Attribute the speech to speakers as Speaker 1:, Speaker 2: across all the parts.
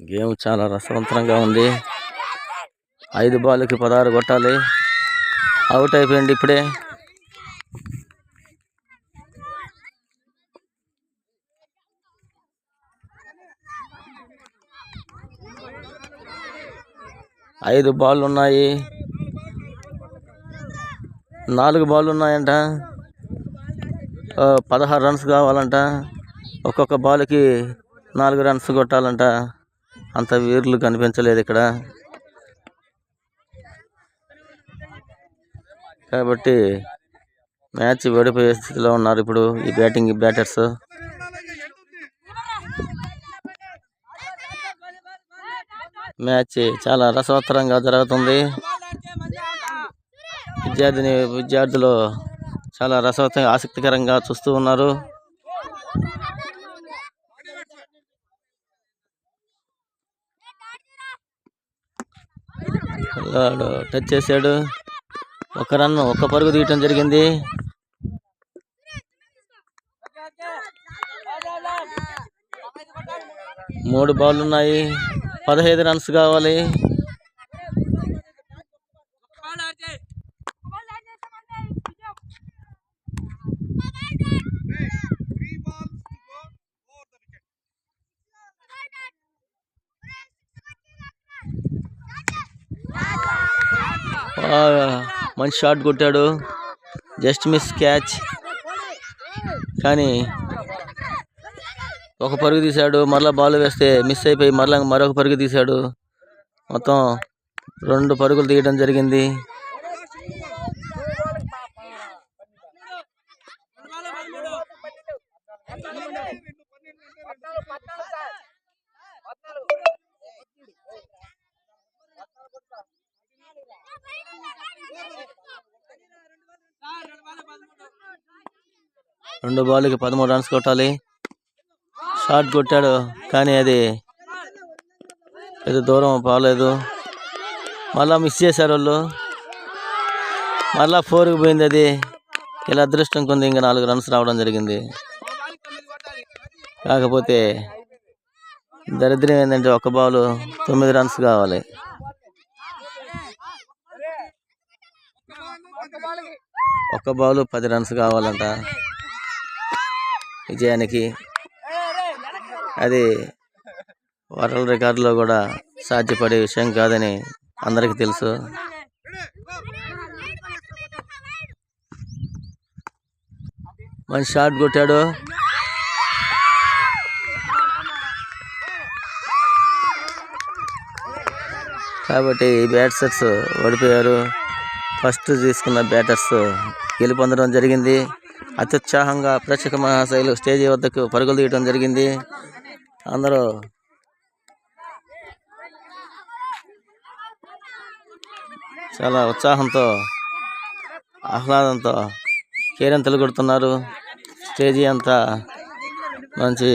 Speaker 1: Game చాలా రసవంతంగా ఉంది. ఐదు బాల్కి పదహారు కొట్టాలి. అవుట్ అయిపోయింది ఇప్పుడే. ఐదు బాల్ ఉన్నాయి నాలుగు బాల్ ఉన్నాయంట పదహారు రన్స్ కావాలంట. ఒక్కొక్క బాల్కి నాలుగు రన్స్ కొట్టాలంట. అంత వీర్లు కనిపించలేదు ఇక్కడ. కాబట్టి మ్యాచ్ ఓడిపోయే స్థితిలో ఉన్నారు ఇప్పుడు ఈ బ్యాటింగ్ బ్యాటర్స్. మ్యాచ్ చాలా రసవత్తరంగా జరుగుతుంది. విద్యార్థిని విద్యార్థులు చాలా రసవత్తంగా ఆసక్తికరంగా చూస్తూ ఉన్నారు. టచ్ చేశాడు. ఒక రన్ ఒక పరుగు తీయటం జరిగింది. మూడు బాల్ ఉన్నాయి పదహైదు రన్స్ కావాలి. మంచి షాట్ కొట్టాడు. Just miss catch. కానీ ఒక పరుగు తీశాడు. మరలా బాల్ వేస్తే మిస్ అయిపోయి మరలా మరొక పరుగు తీశాడు. మొత్తం రెండు పరుగులు తీయడం జరిగింది. రెండు బాల్కి పదమూడు రన్స్ కొట్టాలి. షాట్ కొట్టాడు కానీ అది పెద్ద దూరం పోలేదు. మళ్ళా మిస్ చేశారు వాళ్ళు మళ్ళా ఫోర్కి పోయింది అది. ఇలా అదృష్టం కొంది ఇంకా నాలుగు రన్స్ రావడం జరిగింది. కాకపోతే దరిద్రం ఏంటంటే ఒక బాల్ తొమ్మిది రన్స్ కావాలి. ఒక బాల్ పది రన్స్ కావాలంట. విజయానికి అది వరల్డ్ రికార్డులో కూడా సాధ్యపడే విషయం కాదని అందరికీ తెలుసు. మంచి షాట్ కొట్టాడు. కాబట్టి ఈ బ్యాట్సర్స్ ఓడిపోయారు. ఫస్ట్ తీసుకున్న బ్యాటర్స్ గెలుపొందడం జరిగింది. అత్యుత్సాహంగా ప్రేక్షక మహాశైలు స్టేజీ వద్దకు పరుగులు తీయడం జరిగింది. అందరూ చాలా ఉత్సాహంతో ఆహ్లాదంతో కేరింతలు కొడుతున్నారు స్టేజీ అంతా మంచి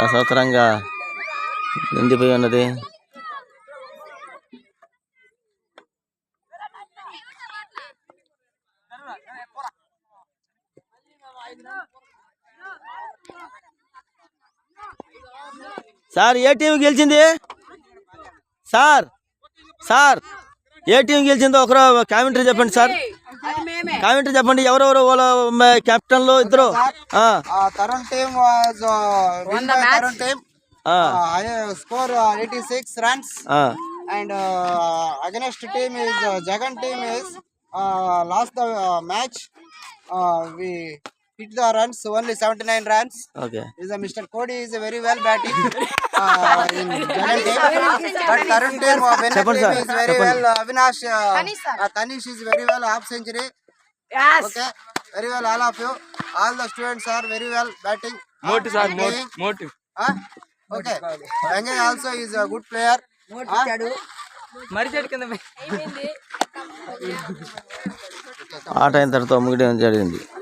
Speaker 1: రసవత్తరంగా నిండిపోయి ఉన్నది. సార్ ఏ టీం గెలిచింది? సార్ సార్ ఏ టీం గెలిచిందో ఒకరు కామెంటరీ చెప్పండి సార్. కామెంటరీ చెప్పండి ఎవరెవరు వాళ్ళ కెప్టెన్లు ఇద్దరు?
Speaker 2: Tarun team.
Speaker 1: ఆ,
Speaker 2: Uh, I score uh, 86 runs.
Speaker 1: ఆ.
Speaker 2: and uh, uh, uh, uh. Uh, hit the runs only 79 runs.
Speaker 1: Okay
Speaker 2: Is uh, Mr. Cody is very well batting uh, in team, but team uh, team is very well. Uh, Avinash uh, uh, Tanish is very well half century. Okay, very well all of you. All the students are very well batting. Motive sir, motive. Huh? Okay. Rangan also is a good player. Huh?
Speaker 1: ఆట అయిన తర్వాత ముగియడం జరిగింది